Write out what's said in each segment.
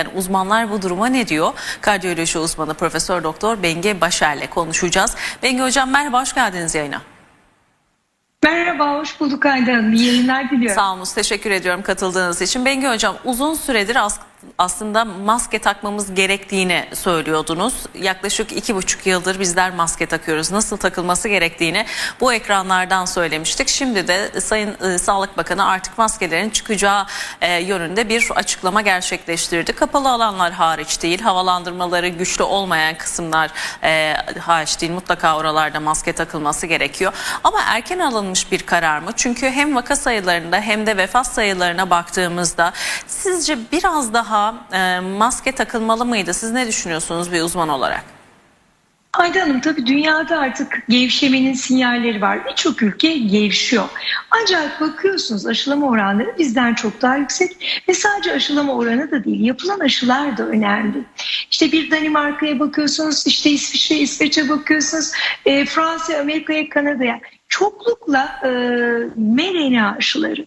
Yani uzmanlar bu duruma ne diyor? Kardiyoloji uzmanı Profesör Doktor Benge Başer'le konuşacağız. Benge Hocam merhaba, hoş geldiniz yayına. Merhaba, hoş bulduk Ayda Hanım. İyi yayınlar diliyorum. Sağ olun, teşekkür ediyorum katıldığınız için. Benge Hocam uzun süredir as- aslında maske takmamız gerektiğini söylüyordunuz. Yaklaşık iki buçuk yıldır bizler maske takıyoruz. Nasıl takılması gerektiğini bu ekranlardan söylemiştik. Şimdi de Sayın e, Sağlık Bakanı artık maskelerin çıkacağı e, yönünde bir açıklama gerçekleştirdi. Kapalı alanlar hariç değil, havalandırmaları güçlü olmayan kısımlar e, hariç değil. Mutlaka oralarda maske takılması gerekiyor. Ama erken alınmış bir karar mı? Çünkü hem vaka sayılarında hem de vefat sayılarına baktığımızda sizce biraz daha e, maske takılmalı mıydı? Siz ne düşünüyorsunuz bir uzman olarak? Ayda Hanım tabii dünyada artık gevşemenin sinyalleri var. Birçok ülke gevşiyor. Ancak bakıyorsunuz aşılama oranları bizden çok daha yüksek. Ve sadece aşılama oranı da değil yapılan aşılar da önemli. İşte bir Danimarka'ya bakıyorsunuz, işte İsviçre, İsveç'e bakıyorsunuz, e, Fransa, Amerika'ya, Kanada'ya. Çoklukla e, mRNA aşıları.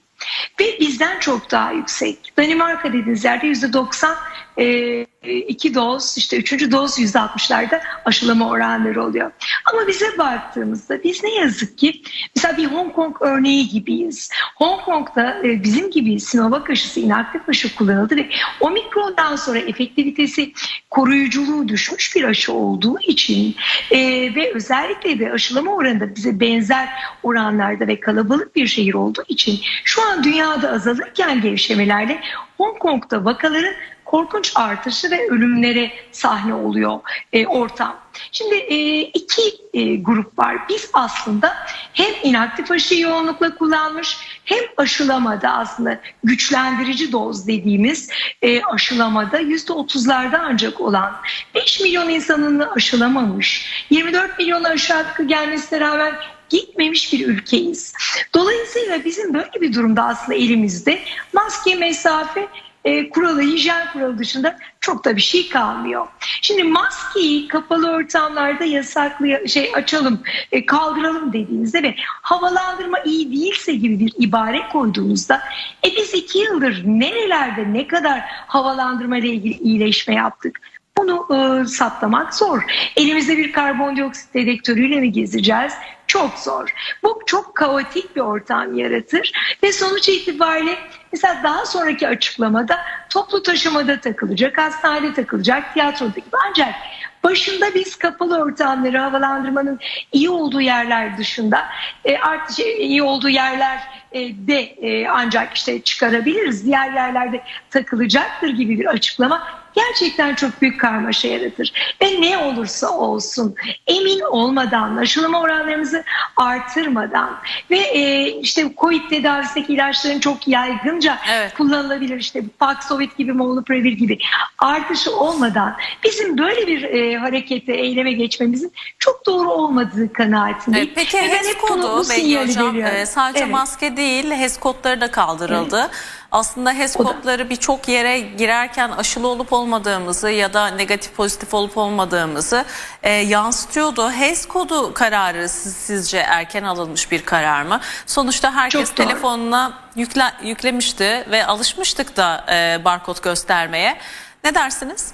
Ve bizden çok daha yüksek. Danimarka dediğiniz yerde %90 e, iki doz işte üçüncü doz yüzde altmışlarda aşılama oranları oluyor. Ama bize baktığımızda biz ne yazık ki mesela bir Hong Kong örneği gibiyiz. Hong Kong'da e, bizim gibi Sinovac aşısı inaktif aşı kullanıldı ve omikrondan sonra efektivitesi koruyuculuğu düşmüş bir aşı olduğu için e, ve özellikle de aşılama oranında bize benzer oranlarda ve kalabalık bir şehir olduğu için şu an dünyada azalırken gevşemelerle Hong Kong'da vakaların korkunç artışı ve ölümlere sahne oluyor e, ortam. Şimdi e, iki e, grup var. Biz aslında hem inaktif aşıyı yoğunlukla kullanmış hem aşılamada aslında güçlendirici doz dediğimiz e, aşılamada %30'larda ancak olan 5 milyon insanını aşılamamış 24 milyon aşı hakkı gelmesine rağmen gitmemiş bir ülkeyiz. Dolayısıyla bizim böyle bir durumda aslında elimizde maske, mesafe e, kuralı, hijyen kuralı dışında çok da bir şey kalmıyor. Şimdi maskeyi kapalı ortamlarda yasaklı şey açalım, e, kaldıralım dediğinizde ve havalandırma iyi değilse gibi bir ibare koyduğunuzda e biz iki yıldır nerelerde ne kadar havalandırma ile ilgili iyileşme yaptık? Bunu e, saptamak zor. Elimizde bir karbondioksit dedektörüyle mi gezeceğiz? Çok zor. Bu çok kaotik bir ortam yaratır ve sonuç itibariyle mesela daha sonraki açıklamada toplu taşımada takılacak, hastanede takılacak, tiyatroda gibi ancak başında biz kapalı ortamları havalandırmanın iyi olduğu yerler dışında e, artık şey, iyi olduğu yerler e, de e, ancak işte çıkarabiliriz. Diğer yerlerde takılacaktır gibi bir açıklama gerçekten çok büyük karmaşa yaratır. Ve ne olursa olsun emin olmadan, aşılama oranlarımızı artırmadan ve e, işte COVID tedavisindeki ilaçların çok yaygınca Evet. kullanılabilir işte Paxlovid gibi, Molnupiravir gibi artışı olmadan bizim böyle bir e, harekete, eyleme geçmemizin çok doğru olmadığı kanaatindeyim. Evet, peki ben HES kodu sinyali Hocam e, sadece Evet. maske değil HES kodları da kaldırıldı. Aslında HES O kodları birçok yere girerken aşılı olup olmadığımızı ya da negatif pozitif olup olmadığımızı e, yansıtıyordu. HES kodu kararı siz- sizce erken alınmış bir karar mı? Sonuçta herkes Çok telefonuna yükle, yüklemişti ve alışmıştık da e, barkod göstermeye. Ne dersiniz?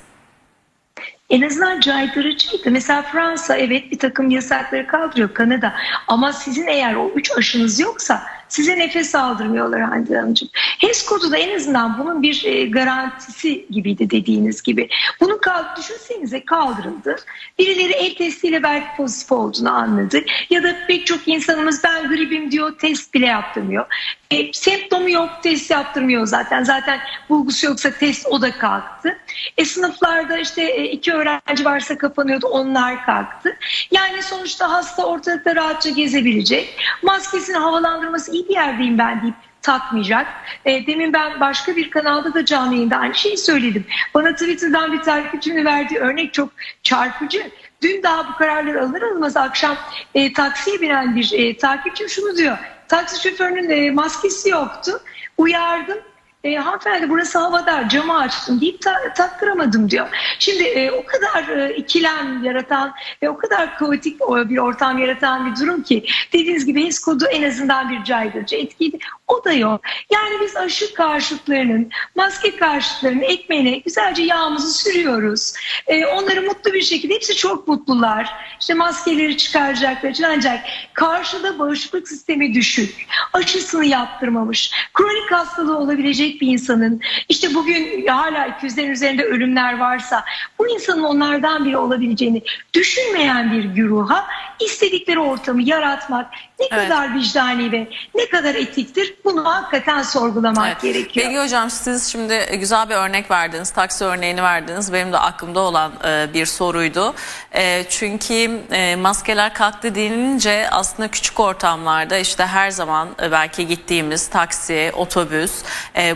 En azından caydırıcıydı. Mesela Fransa evet bir takım yasakları kaldırıyor Kanada ama sizin eğer o üç aşınız yoksa size nefes aldırmıyorlar Hande Hanımcığım. HES kodu da en azından bunun bir e, garantisi gibiydi dediğiniz gibi. Bunu kal düşünsenize kaldırıldı. Birileri el testiyle belki pozitif olduğunu anladı. Ya da pek çok insanımız ben gripim diyor test bile yaptırmıyor. E, semptomu yok test yaptırmıyor zaten. Zaten bulgusu yoksa test o da kalktı. E, sınıflarda işte e, iki öğrenci varsa kapanıyordu onlar kalktı. Yani sonuçta hasta ortalıkta rahatça gezebilecek. Maskesini havalandırması iyi bir yerdeyim ben deyip takmayacak. E, demin ben başka bir kanalda da canlı yayında aynı şeyi söyledim. Bana Twitter'dan bir takipçimin verdiği örnek çok çarpıcı. Dün daha bu kararlar alınır alınmaz akşam e, taksiye binen bir e, takipçim şunu diyor. Taksi şoförünün e, maskesi yoktu. Uyardım. E, hanımefendi burası havadar camı açtım deyip ta- taktıramadım diyor. Şimdi e, o kadar e, ikilem yaratan ve o kadar kaotik bir ortam yaratan bir durum ki dediğiniz gibi HES kodu en azından bir caydırıcı etkiydi. O da yok. Yani biz aşı karşıtlarının, maske karşıtlarının ekmeğine güzelce yağımızı sürüyoruz. E, onları mutlu bir şekilde, hepsi çok mutlular. İşte maskeleri çıkaracaklar için ancak karşıda bağışıklık sistemi düşük, aşısını yaptırmamış, kronik hastalığı olabilecek bir insanın, işte bugün hala 200'lerin üzerinde ölümler varsa bu insanın onlardan biri olabileceğini düşünmeyen bir güruha istedikleri ortamı yaratmak ne Evet. kadar vicdani ve ne kadar etiktir bunu hakikaten sorgulamak Evet. gerekiyor. Bilgi Hocam siz şimdi güzel bir örnek verdiniz. Taksi örneğini verdiniz. Benim de aklımda olan e, bir soruydu. E, çünkü e, maskeler kalktı denilince aslında küçük ortamlarda işte her zaman belki gittiğimiz taksi, otobüs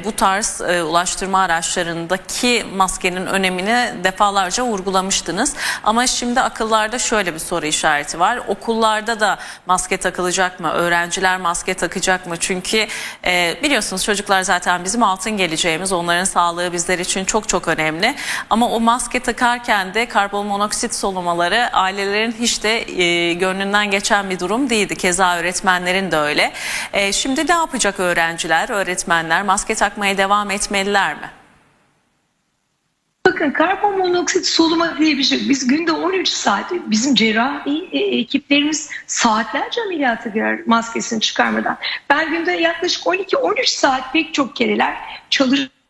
bu tarz ulaştırma araçlarındaki maskenin önemini defalarca vurgulamıştınız. Ama şimdi akıllarda şöyle bir soru işareti var. Okullarda da maske takılacak mı? Öğrenciler maske takacak mı? Çünkü e, biliyorsunuz çocuklar zaten bizim altın geleceğimiz. Onların sağlığı bizler için çok çok önemli. Ama o maske takarken de karbon monoksit solumaları ailelerin hiç de e, gönlünden geçen bir durum değildi. Keza öğretmenlerin de öyle. E, şimdi ne yapacak öğrenciler, öğretmenler? Maske takmaya devam etmeliler mi? Bakın karbon monoksit soluma diye bir şey. Biz günde 13 saat bizim cerrahi e, ekiplerimiz saatlerce ameliyata girer maskesini çıkarmadan. Ben günde yaklaşık 12-13 saat pek çok kereler çalışıyorum.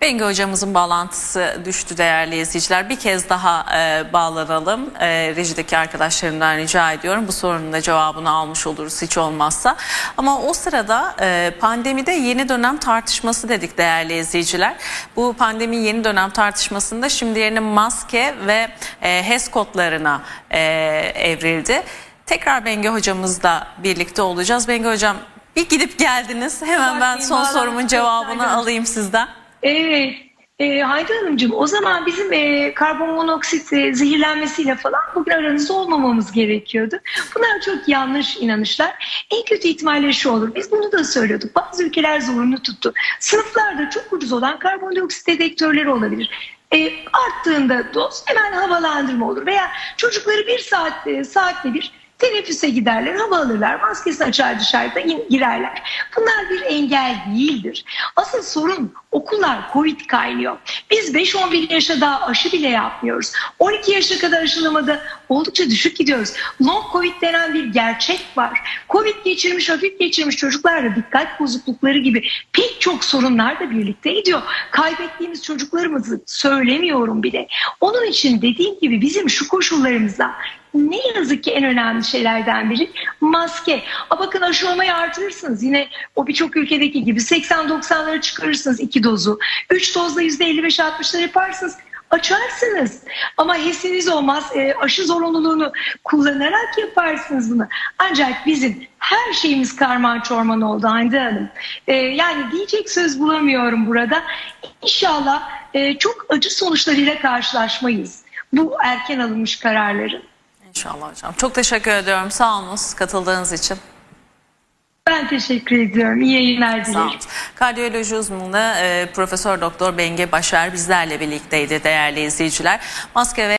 Bengi hocamızın bağlantısı düştü değerli izleyiciler. Bir kez daha e, bağlanalım. E, rejideki arkadaşlarımdan rica ediyorum. Bu sorunun da cevabını almış oluruz hiç olmazsa. Ama o sırada e, pandemide yeni dönem tartışması dedik değerli izleyiciler. Bu pandemi yeni dönem tartışmasında şimdi yerine maske ve e, HES kodlarına e, evrildi. Tekrar Bengi hocamızla birlikte olacağız. Bengi hocam bir gidip geldiniz. Hemen ben son sorumun cevabını alayım sizden. Evet. E, Haydi Hanımcığım o zaman bizim e, karbon monoksit e, zehirlenmesiyle falan bugün aranızda olmamamız gerekiyordu. Bunlar çok yanlış inanışlar. En kötü ihtimalle şu olur. Biz bunu da söylüyorduk. Bazı ülkeler zorunlu tuttu. Sınıflarda çok ucuz olan karbondioksit dedektörleri olabilir. E, arttığında doz hemen havalandırma olur. Veya çocukları bir saat e, saatte bir teneffüse giderler, hava alırlar, maskesini açar dışarıda girerler. Bunlar bir engel değildir. Asıl sorun okullar Covid kaynıyor. Biz 5-11 yaşa daha aşı bile yapmıyoruz. 12 yaşa kadar aşılamada oldukça düşük gidiyoruz. Long Covid denen bir gerçek var. Covid geçirmiş, hafif geçirmiş çocuklarda dikkat bozuklukları gibi pek çok sorunlar da birlikte gidiyor. Kaybettiğimiz çocuklarımızı söylemiyorum bile. Onun için dediğim gibi bizim şu koşullarımızda ne yazık ki en önemli şeylerden biri maske. A bakın aşı olmayı artırırsınız. Yine o birçok ülkedeki gibi 80-90'lara çıkarırsınız iki dozu. 3 dozla %55-60'lar yaparsınız. Açarsınız ama HES'iniz olmaz e, aşı zorunluluğunu kullanarak yaparsınız bunu. Ancak bizim her şeyimiz karman çorman oldu Hande Hanım. E, yani diyecek söz bulamıyorum burada. İnşallah e, çok acı sonuçlarıyla karşılaşmayız. Bu erken alınmış kararların. İnşallah hocam. Çok teşekkür ediyorum. Sağ olunuz katıldığınız için. Ben teşekkür ediyorum. İyi yayınlar Sağ dilerim. Kardiyoloji uzmanı e, Profesör Doktor Benge Başar bizlerle birlikteydi değerli izleyiciler. Maske ve